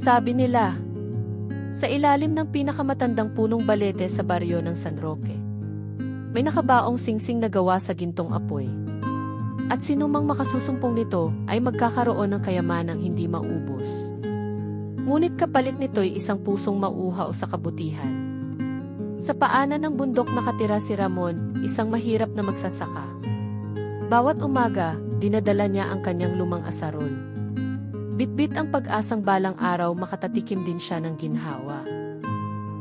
Sabi nila, sa ilalim ng pinakamatandang punong balete sa baryo ng San Roque. May nakabaong singsing na gawa sa gintong apoy. At sinumang makasusumpong nito ay magkakaroon ng kayamanang hindi maubos. Ngunit kapalit nito'y isang pusong mauhaw sa kabutihan. Sa paanan ng bundok nakatira si Ramon, isang mahirap na magsasaka. Bawat umaga, dinadala niya ang kanyang lumang asarol. Bitbit ang pag-asang balang araw makatatikim din siya ng ginhawa.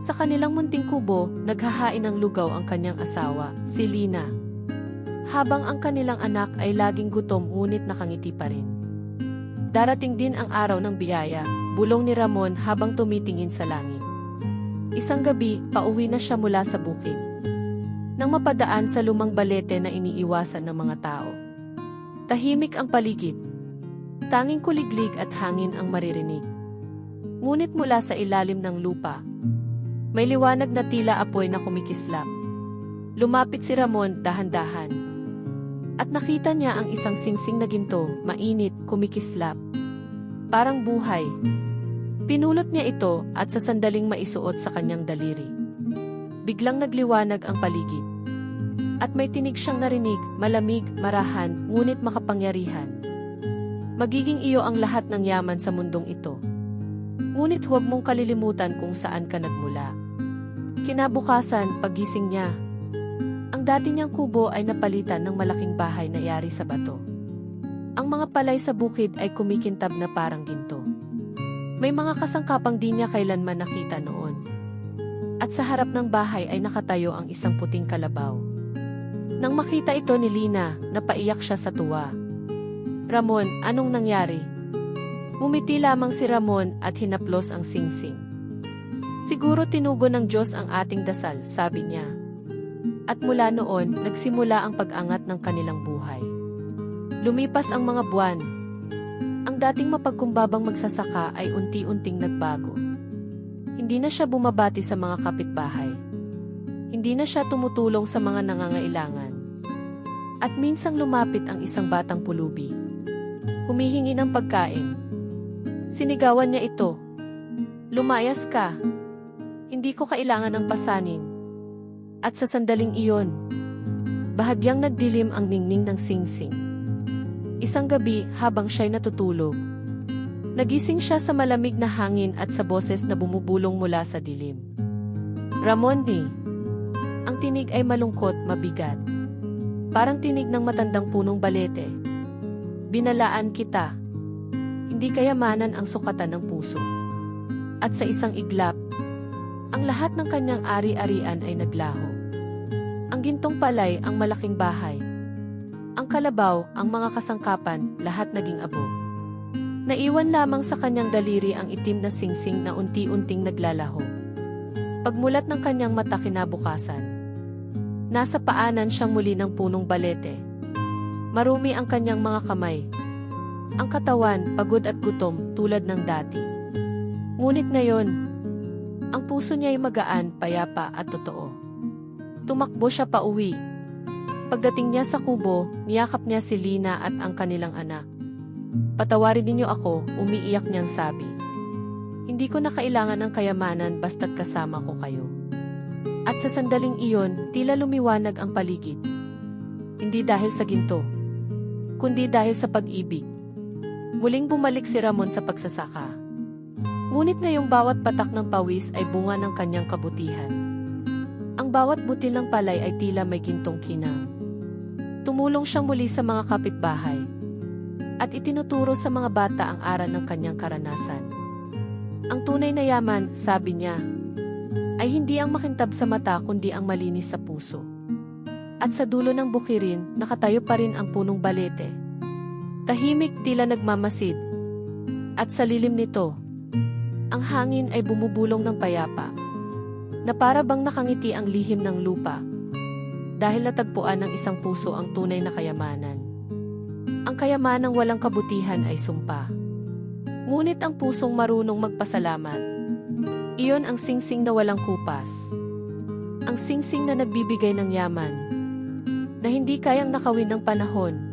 Sa kanilang munting kubo, naghahain ng lugaw ang kanyang asawa, si Lina. Habang ang kanilang anak ay laging gutom ngunit nakangiti pa rin. Darating din ang araw ng biyaya, bulong ni Ramon habang tumitingin sa langit. Isang gabi, pauwi na siya mula sa bukid. Nang mapadaan sa lumang balete na iniiwasan ng mga tao. Tahimik ang paligid, Tanging kuliglig at hangin ang maririnig. Ngunit mula sa ilalim ng lupa, may liwanag na tila apoy na kumikislap. Lumapit si Ramon dahan-dahan. At nakita niya ang isang singsing na ginto, mainit, kumikislap. Parang buhay. Pinulot niya ito at sa sandaling maisuot sa kanyang daliri. Biglang nagliwanag ang paligid. At may tinig siyang narinig, malamig, marahan, ngunit makapangyarihan. Magiging iyo ang lahat ng yaman sa mundong ito. Ngunit huwag mong kalilimutan kung saan ka nagmula. Kinabukasan, pagising niya. Ang dati niyang kubo ay napalitan ng malaking bahay na yari sa bato. Ang mga palay sa bukid ay kumikintab na parang ginto. May mga kasangkapang di niya kailanman nakita noon. At sa harap ng bahay ay nakatayo ang isang puting kalabaw. Nang makita ito ni Lina, napaiyak siya sa tuwa. Ramon, anong nangyari? Mumiti lamang si Ramon at hinaplos ang singsing. Siguro tinugo ng Diyos ang ating dasal, sabi niya. At mula noon, nagsimula ang pag-angat ng kanilang buhay. Lumipas ang mga buwan. Ang dating mapagkumbabang magsasaka ay unti-unting nagbago. Hindi na siya bumabati sa mga kapitbahay. Hindi na siya tumutulong sa mga nangangailangan. At minsang lumapit ang isang batang pulubi humihingi ng pagkain. Sinigawan niya ito. Lumayas ka. Hindi ko kailangan ng pasanin. At sa sandaling iyon, bahagyang nagdilim ang ningning ng singsing. Isang gabi habang siya'y natutulog, nagising siya sa malamig na hangin at sa boses na bumubulong mula sa dilim. Ramon ni, ang tinig ay malungkot, mabigat. Parang tinig ng matandang punong balete. Binalaan kita. Hindi kayamanan ang sukatan ng puso. At sa isang iglap, ang lahat ng kanyang ari-arian ay naglaho. Ang gintong palay ang malaking bahay. Ang kalabaw, ang mga kasangkapan, lahat naging abo. Naiwan lamang sa kanyang daliri ang itim na singsing na unti-unting naglalaho. Pagmulat ng kanyang mata kinabukasan, nasa paanan siyang muli ng punong balete Marumi ang kanyang mga kamay. Ang katawan, pagod at gutom, tulad ng dati. Ngunit ngayon, ang puso niya ay magaan, payapa at totoo. Tumakbo siya pa uwi. Pagdating niya sa kubo, niyakap niya si Lina at ang kanilang anak. Patawarin ninyo ako, umiiyak niyang sabi. Hindi ko na kailangan ng kayamanan basta't kasama ko kayo. At sa sandaling iyon, tila lumiwanag ang paligid. Hindi dahil sa ginto, kundi dahil sa pag-ibig. Muling bumalik si Ramon sa pagsasaka. Ngunit ngayong bawat patak ng pawis ay bunga ng kanyang kabutihan. Ang bawat butil ng palay ay tila may gintong kinang. Tumulong siyang muli sa mga kapitbahay. At itinuturo sa mga bata ang aral ng kanyang karanasan. Ang tunay na yaman, sabi niya, ay hindi ang makintab sa mata kundi ang malinis sa puso. At sa dulo ng bukirin, nakatayo pa rin ang punong balete. Tahimik tila nagmamasid. At sa lilim nito, ang hangin ay bumubulong ng payapa. Na para bang nakangiti ang lihim ng lupa. Dahil natagpuan ng isang puso ang tunay na kayamanan. Ang kayamanang walang kabutihan ay sumpa. Ngunit ang pusong marunong magpasalamat. Iyon ang singsing na walang kupas. Ang singsing na nagbibigay ng yaman na hindi kayang nakawin ng panahon